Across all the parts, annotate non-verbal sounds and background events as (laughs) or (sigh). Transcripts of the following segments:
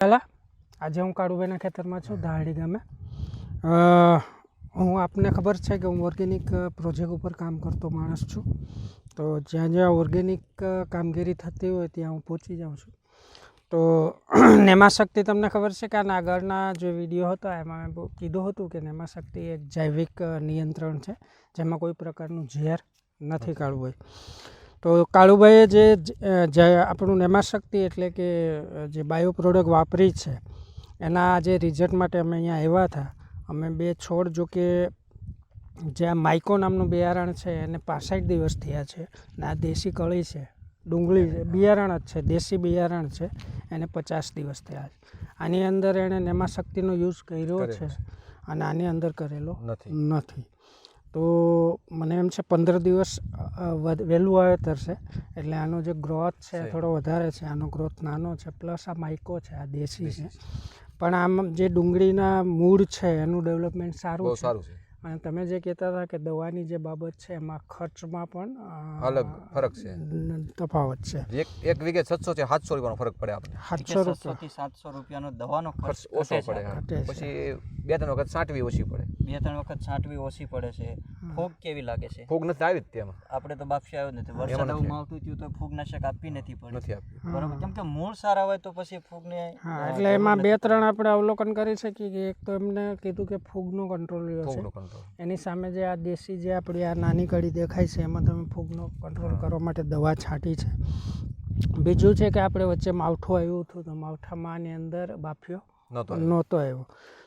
પહેલાં આજે હું કાળુભાઈના ખેતરમાં છું દાહડી ગામે. હું આપને ખબર છે કે હું ઓર્ગેનિક પ્રોજેક્ટ ઉપર કામ કરતો માણસ છું. તો જ્યાં જ્યાં ઓર્ગેનિક કામગીરી થતી હોય ત્યાં હું પહોંચી જાઉં છું. તો (clears throat) નેમાશક્તિ તમને ખબર છે કે આના આગળના જે વીડિયો હતો, એમાં મેં કીધું હતું કે નેમાશક્તિ એક જૈવિક નિયંત્રણ છે, જેમાં કોઈ પ્રકારનું ઝેર નથી કાઢવું હોય તો કાળુભાઈએ જે આપણું નેમાશક્તિ એટલે કે જે બાયો પ્રોડક્ટ વાપરી છે એના જે રિઝલ્ટ માટે અમે અહીંયા આવ્યા હતા. અમે બે છોડ જો કે જે આ માઇકો નામનું બિયારણ છે એને પાસઠ દિવસ થયા છે અને આ દેશી કળી છે ડુંગળી છે બિયારણ જ છે દેશી બિયારણ છે એને પચાસ દિવસ થયા છે. આની અંદર એણે નેમાશક્તિનો યુઝ કર્યો છે. અને આની અંદર કરેલો નથી. નથી. તો મને એમ છે પંદર દિવસ વધ- વહેલું વાવેતર છે. એટલે આનો જે ગ્રોથ છે થોડો વધારે છે. આનો ગ્રોથ નાનો છે પ્લસ આ માઇકો છે આ દેશી છે. પણ આમ જે ડુંગળીના મૂળ છે એનું ડેવલપમેન્ટ સારું સારું છે. અને તમે જે કહેતા હતા કે દવાની જે બાબત છે એમાં ખર્ચમાં પણ અલગ ફરક છે. તફાવત છે. એક એક વીઘે છસો છે સાતસો રૂપિયાનો ફરક પડે આપણે સાતસો રૂપિયાથી રૂપિયા. સાતસો રૂપિયાનો દવાનો ખર્ચ ઓછો પડે. પછી બે ત્રણ વખત સાંટવી ઓછી પડે. બે ત્રણ વખત છાંટવી ઓછી પડે છે. ફૂગ કેવી લાગે છે? ફૂગ નથી આવી તેમાં આપણે તો બાફી આવ્યો નથી. વરસાદ આવું આવતું થયું તો ફૂગનાશક આપવી નથી પડી. નથી આપી બરોબર? કેમ કે મૂળ સારા હોય તો પછી ફૂગને એટલે એમાં બે ત્રણ આપણે અવલોકન કરી શકીએ કે એક તો એમને કીધું કે ફૂગનો કંટ્રોલ રહ્યો છે. એની સામે જે આ દેશી જે આપણી આ નાની કડી દેખાય છે એમાં તમે ફૂગનો કંટ્રોલ કરવા માટે દવા છાંટી છે. બીજું છે કે આપણે વચ્ચે માવઠું આવ્યું હતું તો માવઠામાં આની અંદર બાફિયો. નહોતો આવ્યો.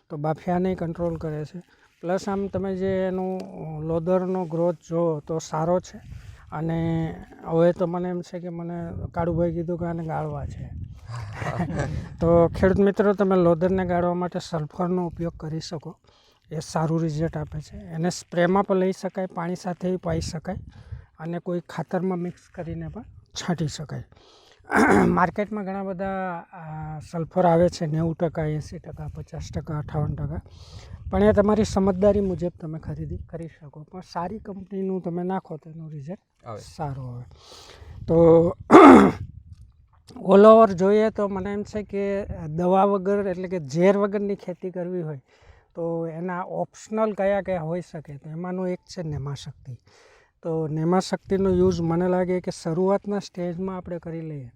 તો બાફિયાને કંટ્રોલ કરે છે. પ્લસ આમ તમે જે એનું લોદરનો ગ્રોથ જો તો સારો છે. અને હવે તો મને એમ છે કે મને કાળુભાઈ કીધું કે આને ગાળવા છે. (laughs) તો ખેડૂત મિત્રો તમે લોદરને ગાળવા માટે સલ્ફરનો ઉપયોગ કરી શકો. એ સારું રિઝલ્ટ આપે છે. એને સ્પ્રેમાં પણ લઈ શકાય પાણી સાથે પાઈ શકાય. અને કોઈ ખાતરમાં મિક્સ કરીને પણ છાંટી શકાય. (clears throat) માર્કેટમાં ઘણા બધા સલ્ફર આવે છે નેવું ટકા એંસી ટકા પચાસ ટકા અઠાવન ટકા. પણ એ તમારી સમજદારી મુજબ તમે ખરીદી કરી શકો. પણ સારી કંપનીનું તમે નાખો તો એનું રિઝલ્ટ સારું આવે. તો (clears throat) ઓલ ઓવર જોઈએ તો મને એમ છે કે દવા વગર એટલે કે ઝેર વગરની ખેતી કરવી હોય તો એના ઓપ્શનલ કયા કયા હોઈ શકે? તો એમાંનું એક છે નેમાશક્તિ. તો નેમાશક્તિનો યુઝ મને લાગે કે શરૂઆતના સ્ટેજમાં આપણે કરી લઈએ.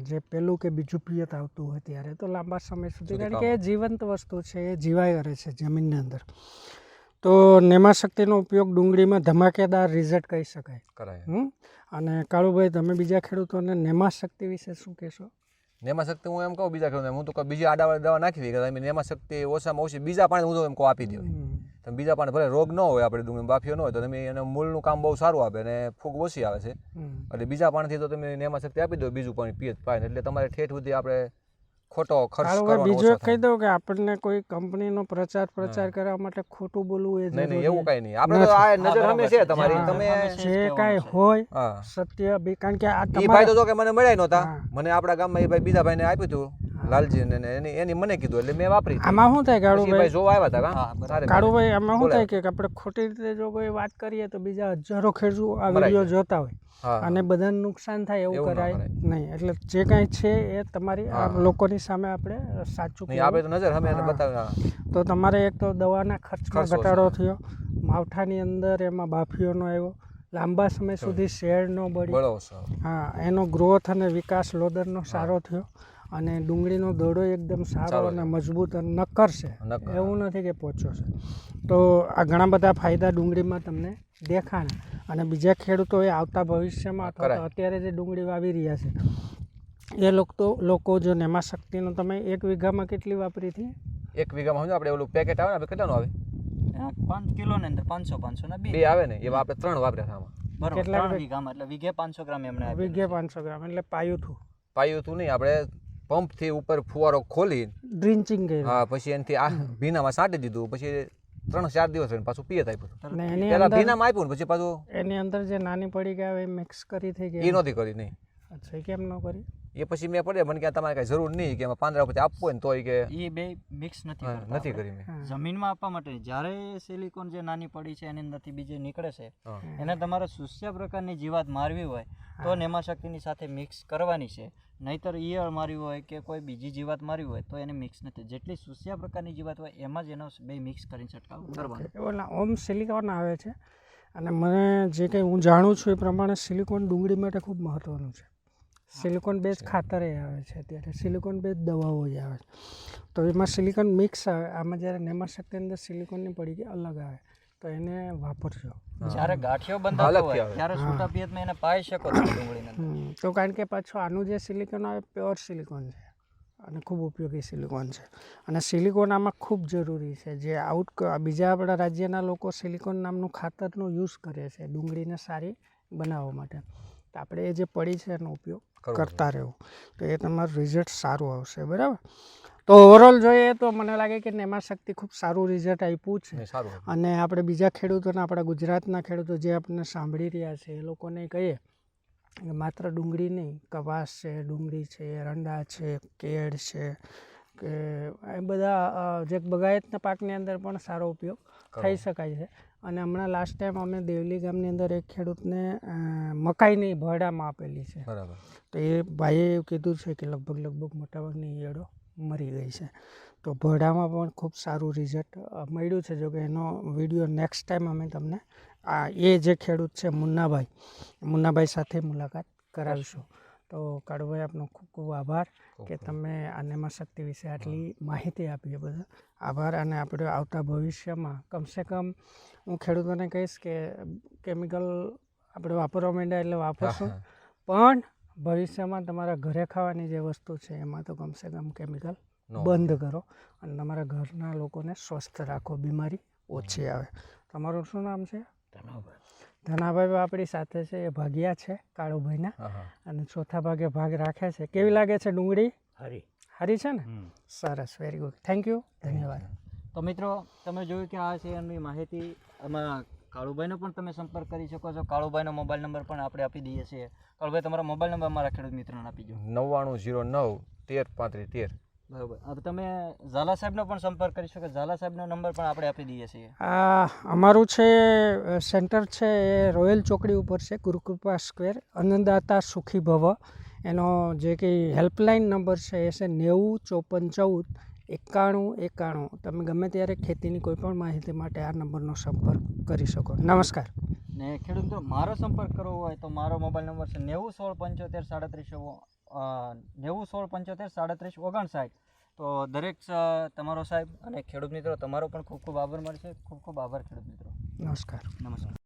જે પહેલું કે બીજું પિયત આવતું હોય ત્યારે તો લાંબા સમય સુધી કારણ કે એ જીવંત વસ્તુ છે એ જીવાય કરે છે જમીનની અંદર. તો નેમાશક્તિનો ઉપયોગ ડુંગળીમાં ધમાકેદાર રિઝલ્ટ કહી શકાય. હમ? અને કાળુભાઈ તમે બીજા ખેડૂતોને નેમાશક્તિ વિશે શું કહેશો? નેમા શક્તિ હું એમ કહું બીજા ખેડૂતને હું તો બીજી આડાવાળી દવા નાખી કે તમે નેમા શક્તિ ઓછામાં ઓછી બીજા પાણી હું તો એમ કહું આપી દો હમ. તમે બીજા પાણી ભલે રોગ ન હોય આપણે ડુંગળી બાફીઓ ન હોય તો તમે એને મૂળનું કામ બહુ સારું આપે અને ફૂગ ઓછી આવે છે. એટલે બીજા પાણીથી તો તમે નેમા શક્તિ આપી દો બીજું પાણી પિયત પાય એટલે તમારે ઠેઠ સુધી આપણે ખોટો ખર્ચ કરવાનો બીજું એક કહી દઉં કે આપણને કોઈ કંપનીનો પ્રચાર પ્રચાર કરવા માટે ખોટું બોલવું એ નહીં નહીં એવું કઈ નહીં. આપણે તો આ નજર સામે છે તમારી તમે જે કાંઈ હોય સત્ય બી કારણ કે આ ભાઈ તો જો કે મને મળ્યા નહોતા. મને આપણા ગામમાં એ ભાઈ બીજા ભાઈને આપ્યું હતું. લાલજી ને એની એની મને કીધું એટલે મેં વાપરી આમાં શું થાય કાળુભાઈ ભાઈ જોવા આવ્યા હતા કાળુભાઈ આમાં શું થાય કે આપણે ખોટી રીતે જો કોઈ વાત કરીએ તો બીજા હજારો ખેડૂતો આ વીડિયો જોતા હોય. અને બધાને નુકસાન થાય એવું કરાય. નહીં. એટલે જે કાંઈ છે એ તમારી આ લોકોની સામે આપણે સાચું આપણે તો નજર સામે એને બતાવ્યા તો તમારે એક તો દવાના ખર્ચમાં ખર્ચ. ઘટાડો થયો. માવઠાની અંદર એમાં બાફીઓનો આવ્યો. લાંબા સમય સુધી શેર ન બળી હા એનો ગ્રોથ અને વિકાસ લોદરનો સારો થયો. અને ડુંગળીનો દોડો એકદમ સારો અને મજબૂત અને નક્કર છે. એવું નથી કે પોચો છે. તો આ ઘણા બધા ફાયદા ડુંગળીમાં તમને દેખાણા અને બીજા ખેડૂતોએ આવતા ભવિષ્યમાં અથવા અત્યારે જે ડુંગળી વાવી રહ્યા છે એ લોકો લોકો જો નેમા શક્તિનો તમે એક વીઘામાં કેટલી વાપરી હતી? એક વીઘામાં સમજો આપણે ઓલું પેકેટ આવે ને આપણે કેટલાનું આવે? પાંચ કિલો ની અંદર પાંચસો પાંચસો ને બે. આવે ને એવા આપણે ત્રણ વાપર્યા હતા આમાં. કેટલા ત્રણ વીઘામાં એટલે વીઘે પાંચસો ગ્રામ એમણે આપેલું વીઘે પાંચસો ગ્રામ એટલે પાયું થયું પાયું હતું નહીં આપણે પંપથી ઉપર ફુવારો ખોલી ડ્રિંચિંગ કર્યું. હા પછી એનાથી આ ભીનામાં સાટી દીધું પછી ત્રણ ચાર દિવસ રહીને પાછું પિયત આપ્યું એની પેલા ભીનામાં આપ્યું ને પછી પાછું એની અંદર જે નાની પડી ગયા એ મિક્સ કરી થઈ એ નહોતી કરી નહીં. અચ્છા કેમ ન કરી? એ પછી મેં પડે મને કે તમારે કઈ જરૂર નહીં કે પાંદડા પછી આપવું હોય ને તોય કે એ બે મિક્સ નથી નથી કરી મેં. જમીનમાં આપવા માટે જ્યારે સિલિકોન જે નાની પડી છે એની અંદરથી બીજે નીકળે છે એને તમારે સુસ્યા પ્રકારની જીવાત મારવી હોય તો નેમાશક્તિની સાથે મિક્સ કરવાની છે. નહીતર ઈયળ મારી હોય કે કોઈ બીજી જીવાત મારી હોય તો એને મિક્સ નથી. જેટલી સુસ્યા પ્રકારની જીવાત હોય એમાં જ એનો બે મિક્સ કરીને છંટકાવ કરવાનો. ઓલા ઓમ સિલિકોન આવે છે. અને મને જે કંઈ હું જાણું છું એ પ્રમાણે સિલિકોન ડુંગળી માટે ખૂબ મહત્ત્વનું છે. સિલિકોન બેઝ ખાતરે આવે છે અત્યારે. સિલિકોન બેઝ દવાઓ જ આવે છે. તો એમાં સિલિકોન મિક્સ આવે આમાં જ્યારે નેમર શક્તિ અંદર સિલિકોનની પડી અલગ આવે. તો એને વાપરજો. જ્યારે ગાંઠિયો બંધાતો હોય ત્યારે છૂટા પિયતમાં એને પાઈ શકો ડુંગળીને તો કારણ કે પાછું આનું જે સિલિકોન આવે પ્યોર સિલિકોન છે. અને ખૂબ ઉપયોગી સિલિકોન છે. અને સિલિકોન આમાં ખૂબ જરૂરી છે. જે આઉટ બીજા આપણા રાજ્યના લોકો સિલિકોન નામનું ખાતરનો યુઝ કરે છે ડુંગળીને સારી બનાવવા માટે. તો આપણે એ જે પડી છે એનો ઉપયોગ કરતા રહેવું. તો એ તમારું રિઝલ્ટ સારું આવશે બરાબર? તો ઓવરઓલ જોઈએ તો મને લાગે કે નેમા શક્તિ ખૂબ સારું રિઝલ્ટ આપ્યું છે. અને આપણે બીજા ખેડૂતોને આપણા ગુજરાતના ખેડૂતો જે આપણને સાંભળી રહ્યા છે એ લોકોને કહીએ કે માત્ર ડુંગળી નહીં કપાસ છે ડુંગળી છે એરંડા છે કેળ છે કે એ બધા જે બગાયતના પાકની અંદર પણ સારો ઉપયોગ થઈ શકાય છે. અને હમણાં લાસ્ટ ટાઈમ અમે દેવલી ગામની અંદર એક ખેડૂતને મકાઈની ભરડામાં આપેલી છે. બરાબર. તો એ ભાઈએ એવું કીધું છે કે લગભગ લગભગ મોટાભાગની ઈયળો મરી ગઈ છે. તો ભરડામાં પણ ખૂબ સારું રિઝલ્ટ મળ્યું છે. જો કે એનો વીડિયો નેક્સ્ટ ટાઈમ અમે તમને આ એ જે ખેડૂત છે મુન્નાભાઈ મુન્નાભાઈ સાથે મુલાકાત કરાવીશું. તો કાળુભાઈ આપનો ખૂબ ખૂબ આભાર કે તમે આનેમાં શક્તિ વિશે આટલી માહિતી આપી એ બદલ. આભાર અને આપણે આવતા ભવિષ્યમાં કમસે કમ હું ખેડૂતોને કહીશ કે કેમિકલ આપણે વાપરવા માંડ્યા એટલે વાપરશું. પણ ભવિષ્યમાં તમારા ઘરે ખાવાની જે વસ્તુ છે એમાં તો કમસે કમ કેમિકલ બંધ કરો અને તમારા ઘરના લોકોને સ્વસ્થ રાખો. બીમારી ઓછી આવે. તમારું શું નામ છે? ધનાભાઈ આપણી સાથે છે એ ભાગ્યા છે કાળુભાઈના. અને ચોથા ભાગે ભાગ રાખે છે. કેવી લાગે છે ડુંગળી? હરી. હારી છે ને? સરસ વેરી ગુડ થેન્ક યુ ધન્યવાદ. તો મિત્રો તમે જોયું કે આ છે એમની માહિતી. આમાં કાળુભાઈનો પણ તમે સંપર્ક કરી શકો છો. કાળુભાઈનો મોબાઈલ નંબર પણ આપણે આપી દઈએ છીએ. કાળુભાઈ તમારો મોબાઈલ નંબર અમારા ખેડૂત મિત્રોને આપી દો નવ્વાણું જીરો નવ તેર પાંત્રીસ તેર. બરાબર. હવે તમે ઝાલા સાહેબનો પણ સંપર્ક કરી શકો. ઝાલા સાહેબનો નંબર પણ આપણે આપી દઈએ છીએ. આ અમારું છે સેન્ટર છે એ રોયલ ચોકડી ઉપર છે ગુરુકૃપા સ્ક્વેર અન્નદાતા સુખી ભવ. એનો જે કંઈ હેલ્પલાઇન નંબર છે એ છે નેવું ચોપન ચૌદ એકાણું એકાણું. તમે ગમે ત્યારે ખેતીની કોઈ પણ માહિતી માટે આ નંબરનો સંપર્ક કરી શકો. નમસ્કાર. ને ખેડૂત મિત્રો મારો સંપર્ક કરવો હોય તો મારો મોબાઈલ નંબર છે નેવું સોળ પંચોતેર સાડત્રીસ નેવું સોળ પંચોતેર સાડત્રીસ ઓગણસાઠ. તો દરેક તમારો સાહેબ અને ખેડૂત મિત્રો તમારો પણ ખૂબ ખૂબ આભાર મળશે. ખૂબ ખૂબ આભાર ખેડૂત મિત્રો. નમસ્કાર. નમસ્કાર.